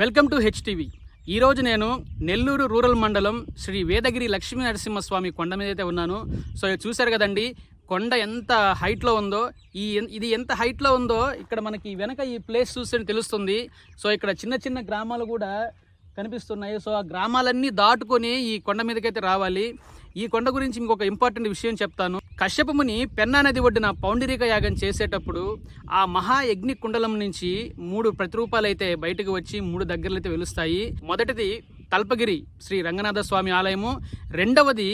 Welcome to HTV. ఈరోజు నేను Nellore rural మండలం శ్రీ వేదగిరి లక్ష్మీ నరసింహస్వామి కొండ మీద అయితే ఉన్నాను. సో ఇది చూశారు కదండి కొండ ఎంత హైట్లో ఉందో ఈ ఇది ఎంత హైట్లో ఉందో ఇక్కడ మనకి వెనక ఈ ప్లేస్ చూస్తే తెలుస్తుంది. సో ఇక్కడ చిన్న చిన్న గ్రామాలు కూడా కనిపిస్తున్నాయి. సో ఆ గ్రామాలన్నీ దాటుకొని ఈ కొండ మీదకైతే రావాలి. ఈ కొండ గురించి మీకు ఒక ఇంపార్టెంట్ విషయం చెప్తాను. కశ్యపముని పెన్నా నది ఒడ్డున పౌండరీక యాగం చేసేటప్పుడు ఆ మహాయజ్ఞి కుండలం నుంచి మూడు ప్రతిరూపాలు అయితే బయటకు వచ్చి మూడు దగ్గరలు అయితే వెలుస్తాయి. మొదటిది తల్పగిరి శ్రీ రంగనాథ స్వామి ఆలయము. రెండవది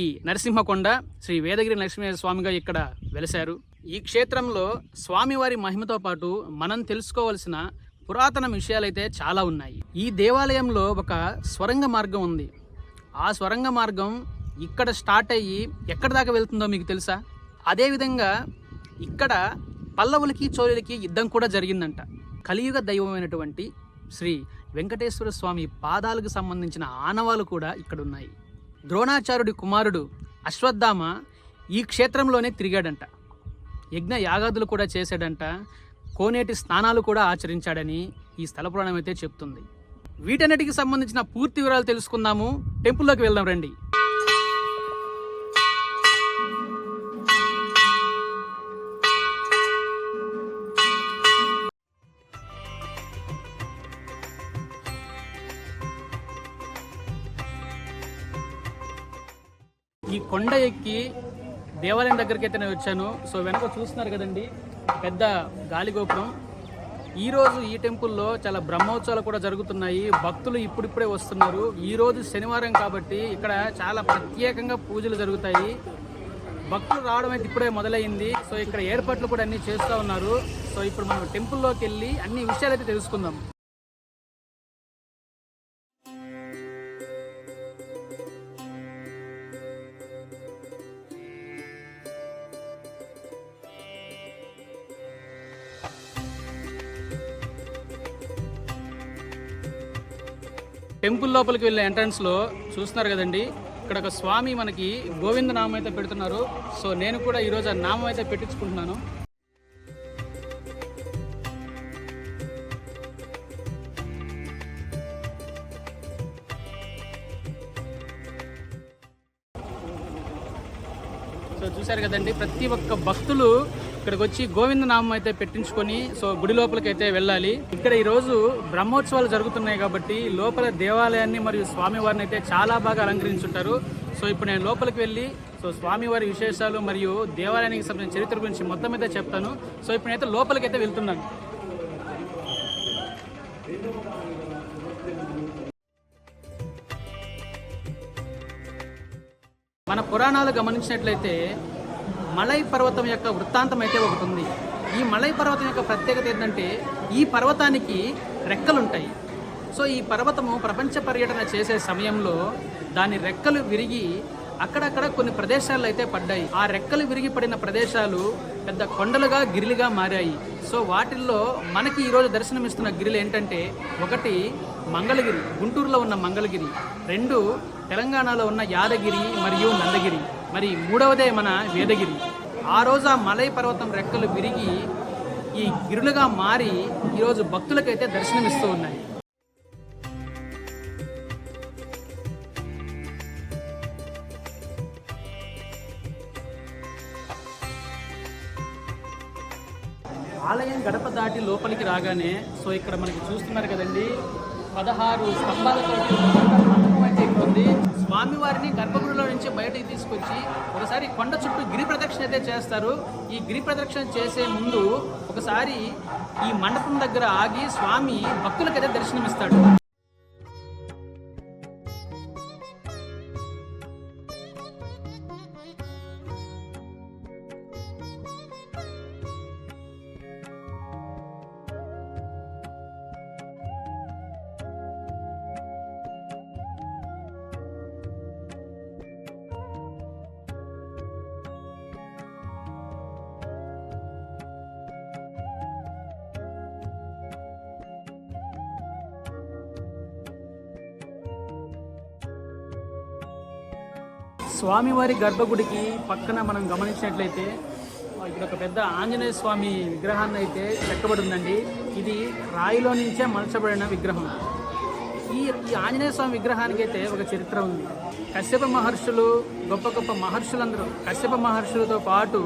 ఈ నరసింహకొండ శ్రీ వేదగిరి నరసింహ స్వామిగా ఇక్కడ వెలిశారు. ఈ క్షేత్రంలో స్వామివారి మహిమతో పాటు మనం తెలుసుకోవలసిన పురాతన విషయాలైతే చాలా ఉన్నాయి. ఈ దేవాలయంలో ఒక స్వరంగ మార్గం ఉంది. ఆ స్వరంగ మార్గం ఇక్కడ స్టార్ట్ అయ్యి ఎక్కడి దాకా వెళ్తుందో మీకు తెలుసా? అదేవిధంగా ఇక్కడ పల్లవులకి చోళులకి యుద్ధం కూడా జరిగిందంట. కలియుగ దైవమైనటువంటి శ్రీ వెంకటేశ్వర స్వామి పాదాలకు సంబంధించిన ఆనవాలు కూడా ఇక్కడ ఉన్నాయి ద్రోణాచార్యుడి కుమారుడు అశ్వత్థామ ఈ క్షేత్రంలోనే తిరిగాడంట. యజ్ఞ యాగాదులు కూడా చేశాడంట. కోనేటి స్నానాలు కూడా ఆచరించాడని ఈ స్థల పురాణం అయితే చెప్తుంది. వీటన్నిటికి సంబంధించిన పూర్తి వివరాలు తెలుసుకుందాము. టెంపుల్లోకి వెళ్దాం రండి. ఈ కొండ ఎక్కి దేవాలయం దగ్గరికి అయితే నేను వచ్చాను. సో వెనక చూస్తున్నారు కదండి పెద్ద గాలిగోపురం ఈరోజు ఈ రోజు ఈ టెంపుల్లో చాలా బ్రహ్మోత్సవాలు కూడా జరుగుతున్నాయి. భక్తులు ఇప్పుడిప్పుడే వస్తున్నారు. ఈ రోజు శనివారం కాబట్టి ఇక్కడ చాలా ప్రత్యేకంగా పూజలు జరుగుతాయి. భక్తులు రావడం అయితే ఇప్పుడే మొదలైంది. సో ఇక్కడ ఏర్పాట్లు కూడా అన్ని చేస్తూ ఉన్నారు. సో ఇప్పుడు మనం టెంపుల్లోకి వెళ్ళి అన్ని విషయాలు అయితే తెలుసుకుందాం. టెంపుల్ లోపలికి వెళ్ళే ఎంట్రన్స్లో చూస్తున్నారు కదండి. ఇక్కడ ఒక స్వామి మనకి గోవింద నామం అయితే పెడుతున్నారు. సో నేను కూడా ఈరోజు ఆ నామం అయితే పెట్టించుకుంటున్నాను. సో చూశారు కదండి ప్రతి ఒక్క భక్తులు ఇక్కడికి వచ్చి గోవింద నామం అయితే పెట్టించుకొని సో గుడి లోపలికి అయితే వెళ్ళాలి. ఇక్కడ ఈ రోజు బ్రహ్మోత్సవాలు జరుగుతున్నాయి కాబట్టి లోపల దేవాలయాన్ని మరియు స్వామివారిని అయితే చాలా బాగా అలంకరించుంటారు. సో ఇప్పుడు నేను లోపలికి వెళ్ళి సో స్వామివారి విశేషాలు మరియు దేవాలయానికి సంబంధించిన చరిత్ర గురించి మొత్తం అయితే చెప్తాను. సో ఇప్పుడు నేనైతే లోపలికి అయితే వెళ్తున్నాను. మన పురాణాలు గమనించినట్లయితే మలై పర్వతం యొక్క వృత్తాంతం అయితే ఒకటి ఉంది. ఈ మలై పర్వతం యొక్క ప్రత్యేకత ఏంటంటే ఈ పర్వతానికి రెక్కలుంటాయి. సో ఈ పర్వతము ప్రపంచ పర్యటన చేసే సమయంలో దాని రెక్కలు విరిగి అక్కడక్కడ కొన్ని ప్రదేశాల్లో అయితే పడ్డాయి. ఆ రెక్కలు విరిగి పడిన ప్రదేశాలు పెద్ద కొండలుగా గిరిలుగా మారాయి. సో వాటిల్లో మనకి ఈరోజు దర్శనమిస్తున్న గిరిలు ఏంటంటే ఒకటి మంగళగిరి గుంటూరులో ఉన్న మంగళగిరి రెండు తెలంగాణలో ఉన్న యాదగిరి మరియు నందగిరి. మరి మూడవదే మన వేదగిరి. ఆ రోజు ఆ మలై పర్వతం రెక్కలు విరిగి ఈ గిరులుగా మారి ఈరోజు భక్తులకైతే దర్శనమిస్తూ ఉన్నాయి. ఆలయం గడప దాటి లోపలికి రాగానే సో ఇక్కడ మనకి చూస్తున్నారు కదండి పదహారు స్తంభాలతో మండపం స్వామివారిని గర్భగుడిలో నుంచి బయటకి తీసుకొచ్చి ఒకసారి కొండ చుట్టూ గిరి ప్రదక్షిణ అయితే చేస్తారు. ఈ గిరి ప్రదక్షిణ చేసే ముందు ఒకసారి ఈ మండపం దగ్గర ఆగి స్వామి భక్తులకైతే దర్శనమిస్తాడు. స్వామివారి గర్భగుడికి పక్కన మనం గమనించినట్లయితే ఇక్కడ ఒక పెద్ద ఆంజనేయ స్వామి విగ్రహాన్ని అయితే చెక్కబడి ఉందండి ఇది రాయిలో నుంచే మలచబడిన విగ్రహం. ఈ ఈ ఆంజనేయ స్వామి విగ్రహానికి అయితే ఒక చరిత్ర ఉంది. కశ్యప మహర్షులు గొప్ప గొప్ప మహర్షులందరూ కశ్యప మహర్షులతో పాటు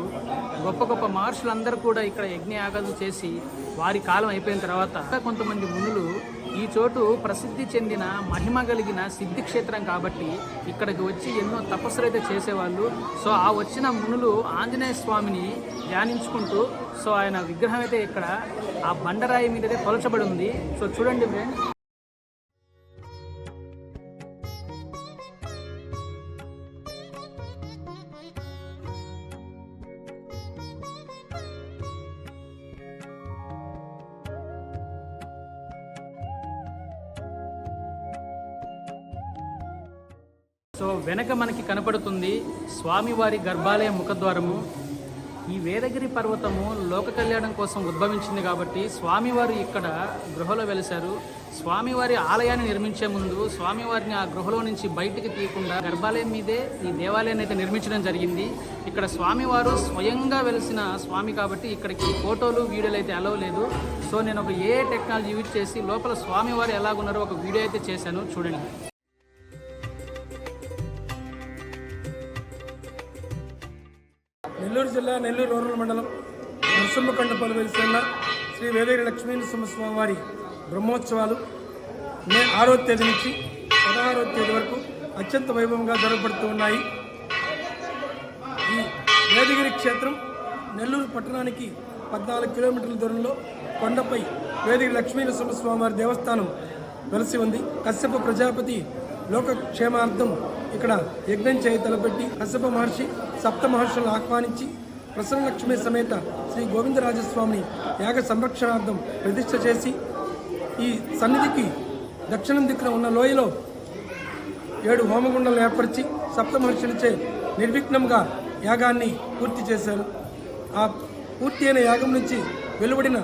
గొప్ప గొప్ప మహర్షులందరూ కూడా ఇక్కడ యజ్ఞయాగాలు చేసి వారి కాలం అయిపోయిన తర్వాత కొంతమంది మునులు ఈ చోటు ప్రసిద్ధి చెందిన మహిమ కలిగిన సిద్ధి క్షేత్రం కాబట్టి ఇక్కడికి వచ్చి ఎన్నో తపస్సులు అయితే చేసేవాళ్ళు. సో ఆ వచ్చిన మునులు ఆంజనేయ స్వామిని ధ్యానించుకుంటూ సో ఆయన విగ్రహం అయితే ఇక్కడ ఆ బండరాయి మీద అయితే ఉంది. సో చూడండి ఫ్రెండ్స్. కనపడుతుంది. స్వామివారి గర్భాలయ ముఖద్వారము. ఈ వేదగిరి పర్వతము లోక కళ్యాణం కోసం ఉద్భవించింది కాబట్టి స్వామివారు ఇక్కడ గృహలో వెలిశారు. స్వామివారి ఆలయాన్ని నిర్మించే ముందు స్వామివారిని ఆ గృహలో నుంచి బయటికి తీయకుండా గర్భాలయం మీదే ఈ దేవాలయాన్ని అయితే నిర్మించడం జరిగింది. ఇక్కడ స్వామివారు స్వయంగా వెలిసిన స్వామి కాబట్టి ఇక్కడికి ఫోటోలు వీడియోలు అయితే అలవ్ లేదు. సో నేను ఒక ఏ టెక్నాలజీ యూజ్ చేసి లోపల స్వామివారు ఎలాగున్నారో ఒక వీడియో అయితే చేశాను. చూడండి. నెల్లూరు జిల్లా నెల్లూరు రూరల్ మండలం నరసింహకొండపల్లి వెలిసిన శ్రీ వేదేరి లక్ష్మీ నరసింహస్వామి వారి బ్రహ్మోత్సవాలు మే ఆరో తేదీ నుంచి పదహారో తేదీ వరకు అత్యంత వైభవంగా జరగబడుతూ ఉన్నాయి. ఈ వేదగిరి క్షేత్రం నెల్లూరు పట్టణానికి పద్నాలుగు కిలోమీటర్ల దూరంలో కొండపై వేదగిరి లక్ష్మీ నరసింహస్వామి వారి దేవస్థానం వెలసి ఉంది. కశ్యప ప్రజాపతి లోకక్షేమార్థం ఇక్కడ యజ్ఞం చేయ తలపెట్టి కశ్యప మహర్షి సప్త మహర్షులను ఆహ్వానించి ప్రసన్నలక్ష్మి సమేత శ్రీ గోవిందరాజస్వామిని యాగ సంరక్షణార్థం ప్రతిష్ట చేసి ఈ సన్నిధికి దక్షిణం దిక్కున ఉన్న లోయలో ఏడు హోమగుండాలు ఏర్పరిచి సప్త మహర్షులచే నిర్విఘ్నంగా యాగాన్ని పూర్తి చేశారు. ఆ పూర్తి అయిన యాగం నుంచి వెలువడిన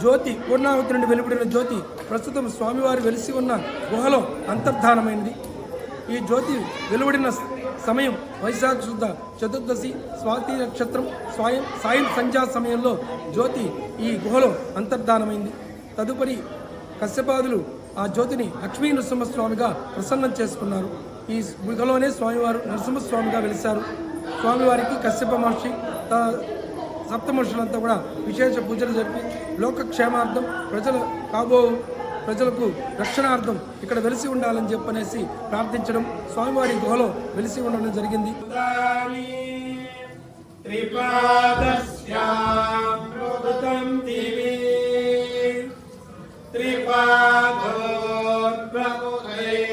జ్యోతి పూర్ణావతి నుండి వెలువడిన జ్యోతి ప్రస్తుతం స్వామివారు వెలిసి ఉన్న గుహలో అంతర్ధానమైంది ఈ జ్యోతి వెలువడిన సమయం వైశాఖ శుద్ధ చతుర్దశి స్వాతి నక్షత్రం స్వాయం సాయం సంధ్యా సమయంలో జ్యోతి ఈ గుహలో అంతర్ధానమైంది. తదుపరి కశ్యపాదులు ఆ జ్యోతిని లక్ష్మీ నరసింహస్వామిగా ప్రసన్నం చేసుకున్నారు. ఈ గుహలోనే స్వామివారు నరసింహస్వామిగా వెలిశారు. స్వామివారికి కశ్యప మహర్షి త- సప్తమహర్షులంతా కూడా విశేష పూజలు జరిపి లోకక్షేమార్థం ప్రజల కాబో ప్రజలకు రక్షణార్థం ఇక్కడ వెలిసి ఉండాలని చెప్పనేసి ప్రార్థించడం స్వామివారి గుహలో వెలిసి ఉండడం జరిగింది. త్రిపాదోర్ప్రముఖే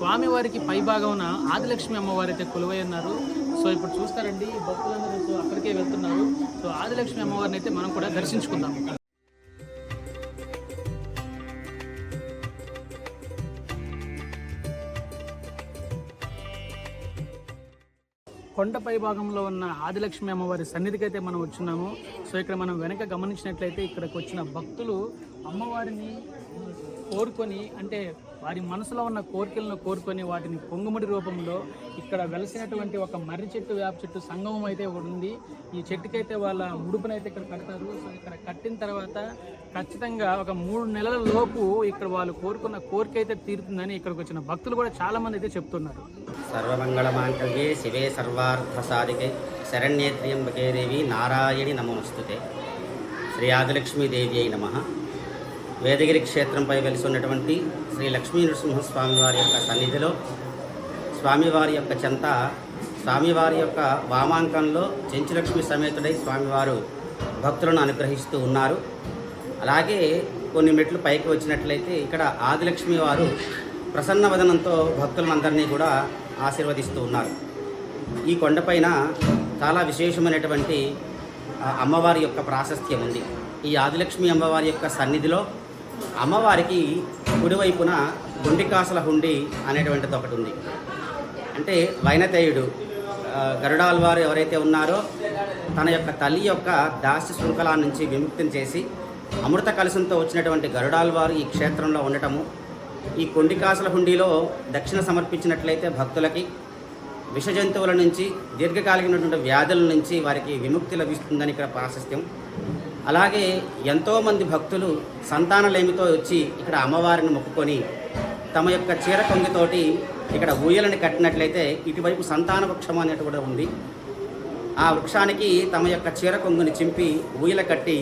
స్వామివారికి పైభాగమున ఆదిలక్ష్మి అమ్మవారు అయితే కొలువై ఉన్నారు సో ఇప్పుడు చూస్తారండి ఈ భక్తులందరూ అక్కడికే వెళ్తున్నారు. సో ఆదిలక్ష్మి అమ్మవారిని అయితే మనం కూడా దర్శించుకుందాం. కొండపై భాగంలో ఉన్న ఆదిలక్ష్మి అమ్మవారి సన్నిధికి అయితే మనం వచ్చినాము. సో ఇక్కడ మనం వెనక గమనించినట్లయితే ఇక్కడికి వచ్చిన భక్తులు అమ్మవారిని కోరుకొని అంటే వారి మనసులో ఉన్న కోరికలను కోరుకొని వాటిని పొంగుముడి రూపంలో ఇక్కడ వెలసినటువంటి ఒక మర్రి చెట్టు వేప చెట్టు సంగమం అయితే ఒకటి ఉంది. ఈ చెట్టుకైతే వాళ్ళ ముడుపునైతే ఇక్కడ కడతారు. సో ఇక్కడ కట్టిన తర్వాత ఖచ్చితంగా ఒక మూడు నెలల లోపు ఇక్కడ వాళ్ళు కోరుకున్న కోరిక అయితే తీరుతుందని ఇక్కడికి వచ్చిన భక్తులు కూడా చాలా మంది అయితే చెప్తున్నారు. సర్వమంగళమాంగళ్యే శివే సర్వార్థ సాధికే శరణ్యేత్రియం భగేదేవి నారాయణి నమోస్తుతే. శ్రీ ఆదిలక్ష్మీదేవి అయి నమ. వేదగిరి క్షేత్రంపై వెలిసి ఉన్నటువంటి శ్రీ లక్ష్మీ నృసింహస్వామి వారి యొక్క సన్నిధిలో స్వామివారి యొక్క చెంత స్వామివారి యొక్క వామాంకంలో చెంచులక్ష్మి సమేతుడై స్వామివారు భక్తులను అనుగ్రహిస్తూ ఉన్నారు. అలాగే కొన్ని మెట్లు పైకి వచ్చినట్లయితే ఇక్కడ ఆదిలక్ష్మి వారు ప్రసన్న వదనంతో భక్తులందరినీ కూడా ఆశీర్వదిస్తూ ఉన్నారు. ఈ కొండపైన చాలా విశేషమైనటువంటి అమ్మవారి యొక్క ప్రాశస్త్యం ఉంది. ఈ ఆదిలక్ష్మి అమ్మవారి యొక్క సన్నిధిలో అమ్మవారికి కుడివైపున గుండికాసల హుండి అనేటువంటిది ఒకటి ఉంది. అంటే వైనతేయుడు గరుడాల్వారు ఎవరైతే ఉన్నారో తన యొక్క తల్లి యొక్క దాస్య శృంఖలా నుంచి విముక్తిని చేసి అమృత కలశంతో వచ్చినటువంటి గరుడాల్వారు ఈ క్షేత్రంలో ఉండటము ఈ కొండికాసుల హుండీలో దక్షిణ సమర్పించినట్లయితే భక్తులకి విష జంతువుల నుంచి దీర్ఘకాలికమైనటువంటి వ్యాధుల నుంచి వారికి విముక్తి లభిస్తుందని ఇక్కడ ప్రాశస్త్యం అలాగే ఎంతోమంది భక్తులు సంతానలేమితో వచ్చి ఇక్కడ అమ్మవారిని మొక్కుకొని తమ యొక్క చీర కొంగితోటి ఇక్కడ ఊయలని కట్టినట్లయితే ఇటువైపు సంతాన వృక్షం అనేది కూడా ఉంది. ఆ వృక్షానికి తమ యొక్క చీర కొంగుని చింపి ఊయల కట్టి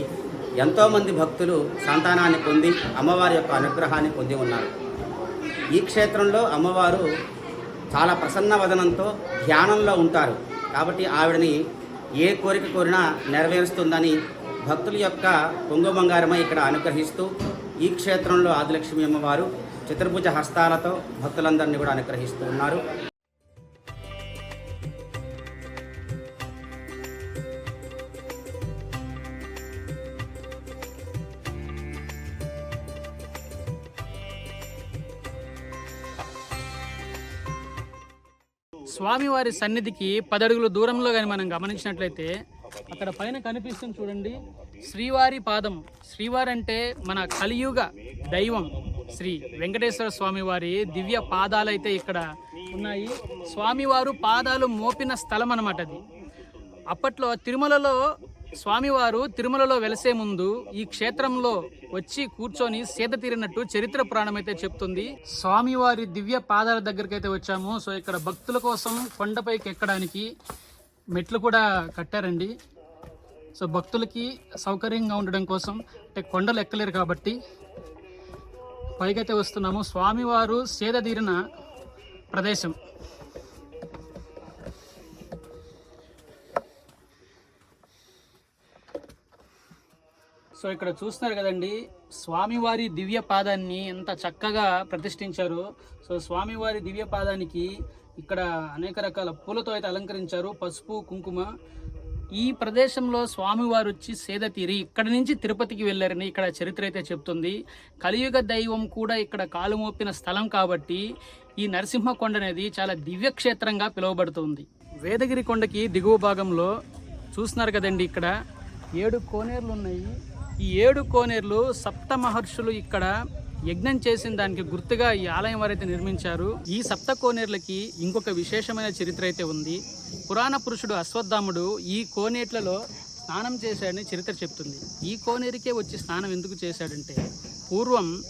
ఎంతోమంది భక్తులు సంతానాన్ని పొంది అమ్మవారి యొక్క అనుగ్రహాన్ని పొంది ఉన్నారు. ఈ క్షేత్రంలో అమ్మవారు చాలా ప్రసన్న వదనంతో ధ్యానంలో ఉంటారు. కాబట్టి ఆవిడని ఏ కోరిక కోరినా నెరవేరుస్తుందని భక్తుల యొక్క పొంగు బంగారమై ఇక్కడ అనుగ్రహిస్తూ ఈ క్షేత్రంలో ఆదిలక్ష్మి అమ్మవారు చతుర్భుజ హస్తాలతో భక్తులందరినీ కూడా అనుగ్రహిస్తూ ఉన్నారు. స్వామివారి సన్నిధికి పదడుగుల దూరంలో కానీ మనం గమనించినట్లయితే అక్కడ పైన కనిపిస్తుంది చూడండి. శ్రీవారి పాదం. శ్రీవారి అంటే మన కలియుగ దైవం శ్రీ వెంకటేశ్వర స్వామి వారి దివ్య పాదాలు అయితే ఇక్కడ ఉన్నాయి. స్వామివారు పాదాలు మోపిన స్థలం అన్నమాట అది. అప్పట్లో తిరుమలలో స్వామివారు తిరుమలలో వెలసే ముందు ఈ క్షేత్రంలో వచ్చి కూర్చొని సేద తీరినట్టు చరిత్ర పురాణం అయితే చెప్తుంది. స్వామివారి దివ్య పాదాల దగ్గరికి అయితే వచ్చాము. సో ఇక్కడ భక్తుల కోసం కొండపైకి ఎక్కడానికి మెట్లు కూడా కట్టారండి. సో భక్తులకి సౌకర్యంగా ఉండడం కోసం అంటే కొండలు ఎక్కలేరు కాబట్టి పైకైతే వస్తున్నాము. స్వామివారు సేద తీరిన ప్రదేశం. సో ఇక్కడ చూస్తున్నారు కదండి స్వామివారి దివ్య పాదాన్ని ఎంత చక్కగా ప్రతిష్ఠించారు. సో స్వామివారి దివ్య పాదానికి ఇక్కడ అనేక రకాల పూలతో అయితే అలంకరించారు. పసుపు కుంకుమ ఈ ప్రదేశంలో స్వామివారు వచ్చి సేద తీరి ఇక్కడి నుంచి తిరుపతికి వెళ్ళారని ఇక్కడ చరిత్ర అయితే చెప్తుంది. కలియుగ దైవం కూడా ఇక్కడ కాలు మోపిన స్థలం కాబట్టి ఈ నరసింహ కొండ అనేది చాలా దివ్యక్షేత్రంగా పిలువబడుతుంది. వేదగిరి కొండకి దిగువ భాగంలో చూస్తున్నారు కదండి ఇక్కడ ఏడు కోనేరులు ఉన్నాయి. ఈ ఏడు కోనేరులు సప్త మహర్షులు ఇక్కడ యజ్ఞం చేసిన దానికి గుర్తుగా ఈ ఆలయం వారైతే నిర్మించారు. ఈ సప్త కోనేరులకి ఇంకొక విశేషమైన చరిత్ర అయితే ఉంది. పురాణ పురుషుడు అశ్వత్థాముడు ఈ కోనేట్లలో స్నానం చేశాడని చరిత్ర చెప్తుంది. ఈ కోనేరుకే వచ్చి స్నానం ఎందుకు చేశాడంటే పూర్వం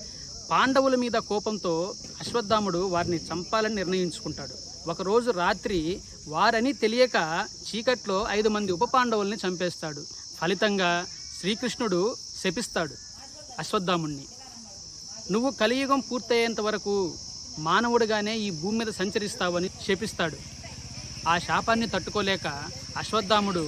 పాండవుల మీద కోపంతో అశ్వత్థాముడు వారిని చంపాలని నిర్ణయించుకుంటాడు. ఒకరోజు రాత్రి వారని తెలియక చీకట్లో ఐదు మంది ఉప పాండవుల్ని చంపేస్తాడు. ఫలితంగా శ్రీకృష్ణుడు శపిస్తాడు అశ్వత్థాముణ్ణి. నువ్వు కలియుగం పూర్తయ్యేంత వరకు మానవుడిగానే ఈ భూమి మీద సంచరిస్తావని శపిస్తాడు. ఆ శాపాన్ని తట్టుకోలేక అశ్వత్థాముడు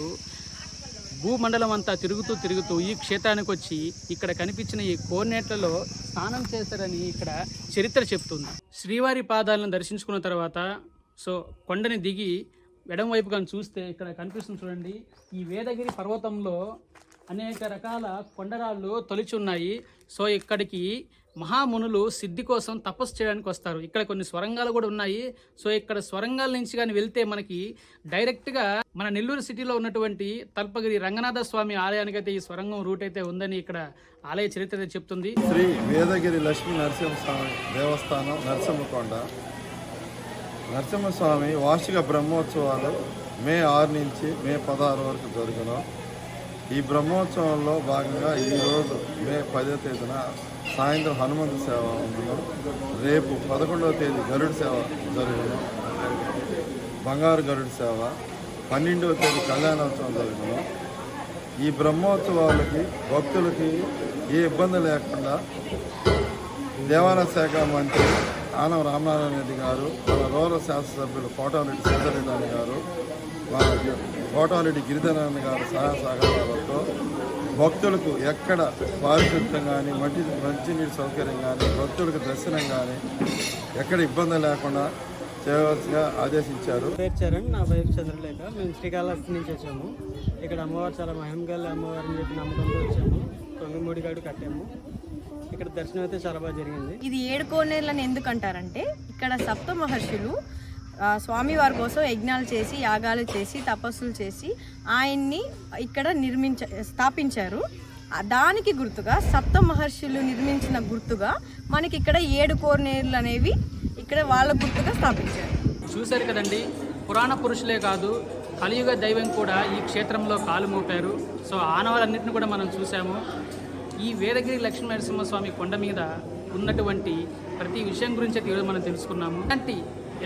భూమండలం అంతా తిరుగుతూ తిరుగుతూ ఈ క్షేత్రానికి వచ్చి ఇక్కడ కనిపించిన ఈ కోనేట్లలో స్నానం చేశారని ఇక్కడ చరిత్ర చెప్తుంది. శ్రీవారి పాదాలను దర్శించుకున్న తర్వాత సో కొండని దిగి ఎడం కానీ చూస్తే ఇక్కడ కనిపిస్తుంది చూడండి. ఈ వేదగిరి పర్వతంలో అనేక రకాల కొండరాళ్ళు తొలిచి ఉన్నాయి. సో ఇక్కడికి మహామునులు సిద్ధి కోసం తపస్సు చేయడానికి వస్తారు. ఇక్కడ కొన్ని స్వరంగాలు కూడా ఉన్నాయి. సో ఇక్కడ స్వరంగాల నుంచి కానీ వెళ్తే మనకి డైరెక్ట్గా మన నెల్లూరు సిటీలో ఉన్నటువంటి తల్పగిరి రంగనాథ స్వామి ఆలయానికి అయితే ఈ స్వరంగం రూట్ అయితే ఉందని ఇక్కడ ఆలయ చరిత్ర చెప్తుంది. శ్రీ వేదగిరి లక్ష్మీ నరసింహస్వామి దేవస్థానం నరసింహకొండ. నరసింహస్వామి వార్షిక బ్రహ్మోత్సవాలు మే ఆరు నుంచి మే పదహారు వరకు జరుగును. ఈ బ్రహ్మోత్సవంలో భాగంగా ఈరోజు మే పదో తేదీన సాయంత్రం హనుమంత సేవ ఉండును రేపు పదకొండవ తేదీ గరుడు సేవ జరుగును బంగారు గరుడు సేవ. పన్నెండవ తేదీ కళ్యాణోత్సవం జరుగును ఈ బ్రహ్మోత్సవాలకి భక్తులకి ఏ ఇబ్బంది లేకుండా దేవాలయ శాఖ మంత్రి ఆనం రామనారాయణ రెడ్డి గారు మన రూరల్ శాసనసభ్యులు కోటారెడ్డి సీతారెడ్డి గారు వాళ్ళ కోటారెడ్డి గిరిధరన్ గారు సహాయ సహకారాలతో భక్తులకు ఎక్కడ పారిశుద్ధ్యం కానీ మంచి మంచినీటి సౌకర్యం కానీ భక్తులకు దర్శనం కానీ ఎక్కడ ఇబ్బంది లేకుండా చేయవలసిగా ఆదేశించారు. పేరు చరణ్ నా పేరు చంద్రలేఖ. మేము శ్రీకాళహస్తి నుంచి వచ్చాము. ఇక్కడ అమ్మవారు చాలా మహిమగల అమ్మవారిని చెప్పి నమ్మకంతో వచ్చాము. కొంగమూడి గాడు కట్టాము. ఇక్కడ దర్శనం అయితే చాలా బాగా జరిగింది. ఇది ఏడు కోనేర్లని ఎందుకు అంటారంటే ఇక్కడ సప్త మహర్షులు స్వామివారి కోసం యజ్ఞాలు చేసి యాగాలు చేసి తపస్సులు చేసి ఆయన్ని ఇక్కడ నిర్మించ స్థాపించారు. దానికి గుర్తుగా సప్త మహర్షులు నిర్మించిన గుర్తుగా మనకి ఇక్కడ ఏడు కోర్నేర్లు అనేవి ఇక్కడ వాళ్ళ గుర్తుగా స్థాపించారు. చూశారు కదండి పురాణ పురుషులే కాదు కలియుగ దైవం కూడా ఈ క్షేత్రంలో కాలు మోపారు. సో ఆనవాళ్ళన్నింటిని కూడా మనం చూసాము ఈ వేదగిరి లక్ష్మీ నరసింహస్వామి కొండ మీద ఉన్నటువంటి ప్రతి విషయం గురించి ఈరోజు మనం తెలుసుకున్నాము. అంటే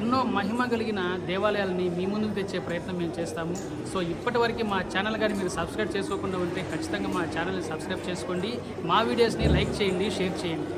ఎన్నో మహిమ కలిగిన దేవాలయాలని మీ ముందుకు తెచ్చే ప్రయత్నం మేము చేస్తాము. సో ఇప్పటివరకు మా ఛానల్ కానీ మీరు సబ్స్క్రైబ్ చేసుకోకుండా ఉంటే ఖచ్చితంగా మా ఛానల్ని సబ్స్క్రైబ్ చేసుకోండి. మా వీడియోస్ని లైక్ చేయండి షేర్ చేయండి.